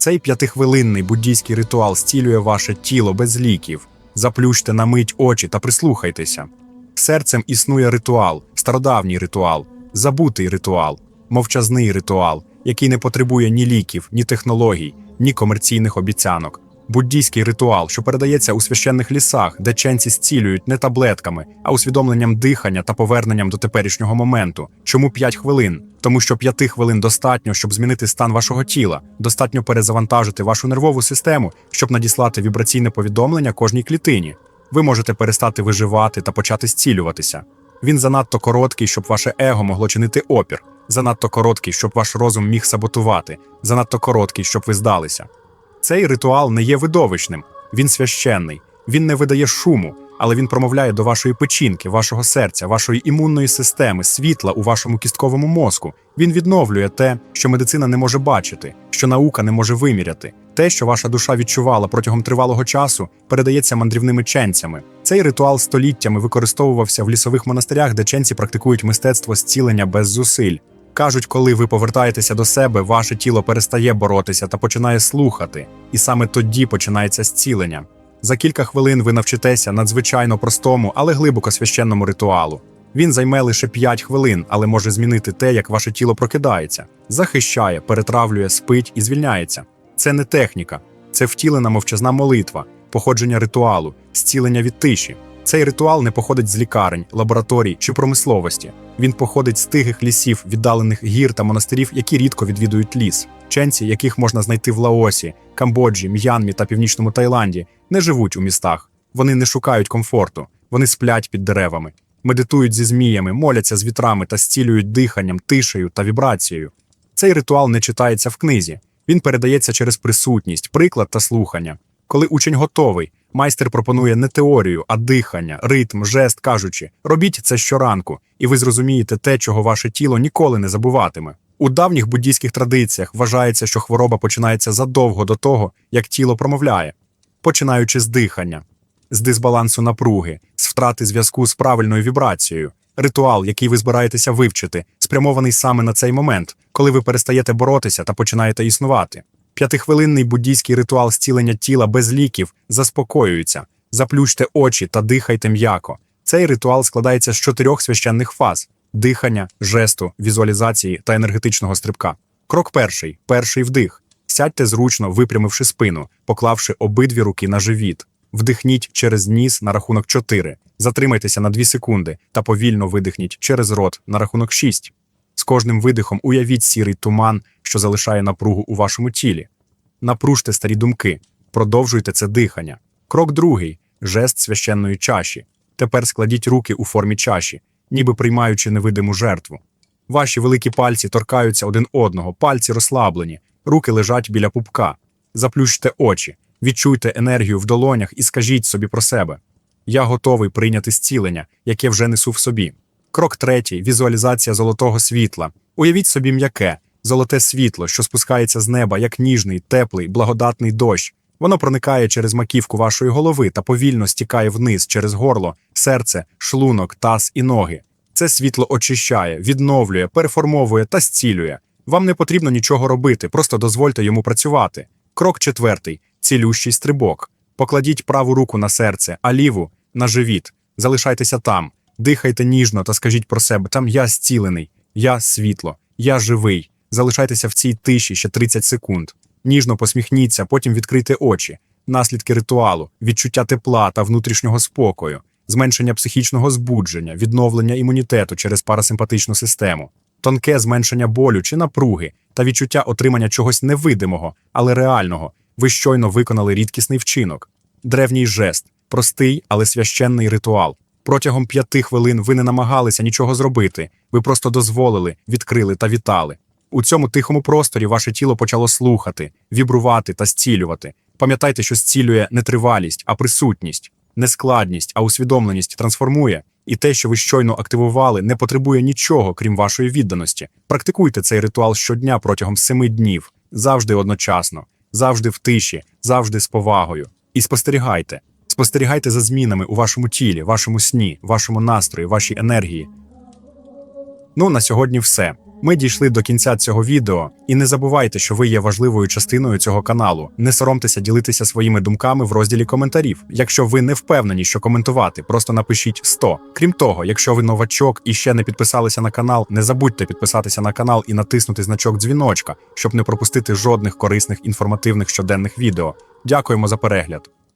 Цей п'ятихвилинний буддійський ритуал зцілює ваше тіло без ліків. Заплющте на мить очі та прислухайтеся. Серцем існує ритуал, стародавній ритуал, забутий ритуал, мовчазний ритуал, який не потребує ні ліків, ні технологій, ні комерційних обіцянок. Буддійський ритуал, що передається у священних лісах, де ченці зцілюють не таблетками, а усвідомленням дихання та поверненням до теперішнього моменту. Чому 5 хвилин? Тому що 5 хвилин достатньо, щоб змінити стан вашого тіла, достатньо перезавантажити вашу нервову систему, щоб надіслати вібраційне повідомлення кожній клітині. Ви можете перестати виживати та почати зцілюватися. Він занадто короткий, щоб ваше его могло чинити опір, занадто короткий, щоб ваш розум міг саботувати, занадто короткий, щоб ви здалися. Цей ритуал не є видовищним, він священний, він не видає шуму, але він промовляє до вашої печінки, вашого серця, вашої імунної системи, світла у вашому кістковому мозку. Він відновлює те, що медицина не може бачити, що наука не може виміряти. Те, що ваша душа відчувала протягом тривалого часу, передається мандрівними ченцями. Цей ритуал століттями використовувався в лісових монастирях, де ченці практикують мистецтво зцілення без зусиль. Кажуть, коли ви повертаєтеся до себе, ваше тіло перестає боротися та починає слухати, і саме тоді починається зцілення. За кілька хвилин ви навчитеся надзвичайно простому, але глибоко священному ритуалу. Він займе лише 5 хвилин, але може змінити те, як ваше тіло прокидається, захищає, перетравлює, спить і звільняється. Це не техніка, це втілена мовчазна молитва, походження ритуалу, зцілення від тиші. Цей ритуал не походить з лікарень, лабораторій чи промисловості. Він походить з тихих лісів, віддалених гір та монастирів, які рідко відвідують ліс. Ченці, яких можна знайти в Лаосі, Камбоджі, М'янмі та північному Таїланді, не живуть у містах. Вони не шукають комфорту, вони сплять під деревами, медитують зі зміями, моляться з вітрами та зцілюють диханням, тишею та вібрацією. Цей ритуал не читається в книзі. Він передається через присутність, приклад та слухання. Коли учень готовий, майстер пропонує не теорію, а дихання, ритм, жест, кажучи, робіть це щоранку, і ви зрозумієте те, чого ваше тіло ніколи не забуватиме. У давніх буддійських традиціях вважається, що хвороба починається задовго до того, як тіло промовляє, починаючи з дихання, з дисбалансу напруги, з втрати зв'язку з правильною вібрацією. Ритуал, який ви збираєтеся вивчити, спрямований саме на цей момент, коли ви перестаєте боротися та починаєте існувати. П'ятихвилинний буддійський ритуал зцілення тіла без ліків заспокоюється. Заплющте очі та дихайте м'яко. Цей ритуал складається з чотирьох священних фаз: дихання, жесту, візуалізації та енергетичного стрибка. Крок перший перший вдих. Сядьте зручно, випрямивши спину, поклавши обидві руки на живіт. Вдихніть через ніс на рахунок 4. Затримайтеся на 2 секунди та повільно видихніть через рот на рахунок 6. З кожним видихом уявіть сірий туман, що залишає напругу у вашому тілі. Напружте старі думки, продовжуйте це дихання. Крок другий жест священної чаші. Тепер складіть руки у формі чаші, ніби приймаючи невидиму жертву. Ваші великі пальці торкаються один одного, пальці розслаблені, руки лежать біля пупка. Заплющте очі, відчуйте енергію в долонях і скажіть собі про себе: Я готовий прийняти зцілення, яке вже несу в собі. Крок третій візуалізація золотого світла. Уявіть собі м'яке, золоте світло, що спускається з неба, як ніжний, теплий, благодатний дощ. Воно проникає через маківку вашої голови та повільно стікає вниз через горло, серце, шлунок, таз і ноги. Це світло очищає, відновлює, переформовує та зцілює. Вам не потрібно нічого робити, просто дозвольте йому працювати. Крок четвертий цілющий стрибок. Покладіть праву руку на серце, а ліву на живіт. Залишайтеся там, дихайте ніжно та скажіть про себе: там я зцілений, я світло, я живий. Залишайтеся в цій тиші ще 30 секунд. Ніжно посміхніться, потім відкрийте очі. Наслідки ритуалу, відчуття тепла та внутрішнього спокою, зменшення психічного збудження, відновлення імунітету через парасимпатичну систему, тонке зменшення болю чи напруги та відчуття отримання чогось невидимого, але реального. Ви щойно виконали рідкісний вчинок. Древній жест, простий, але священний ритуал. Протягом п'яти хвилин ви не намагалися нічого зробити, ви просто дозволили, відкрили та вітали. У цьому тихому просторі ваше тіло почало слухати, вібрувати та зцілювати. Пам'ятайте, що зцілює не тривалість, а присутність, не складність, а усвідомленість трансформує, і те, що ви щойно активували, не потребує нічого, крім вашої відданості. Практикуйте цей ритуал щодня протягом семи днів, завжди одночасно, завжди в тиші, завжди з повагою. І спостерігайте. Спостерігайте за змінами у вашому тілі, вашому сні, вашому настрої, вашій енергії. Ну, на сьогодні все. Ми дійшли до кінця цього відео, і не забувайте, що ви є важливою частиною цього каналу. Не соромтеся ділитися своїми думками в розділі коментарів. Якщо ви не впевнені, що коментувати, просто напишіть 100. Крім того, якщо ви новачок і ще не підписалися на канал, не забудьте підписатися на канал і натиснути значок дзвіночка, щоб не пропустити жодних корисних інформативних щоденних відео. Дякуємо за перегляд.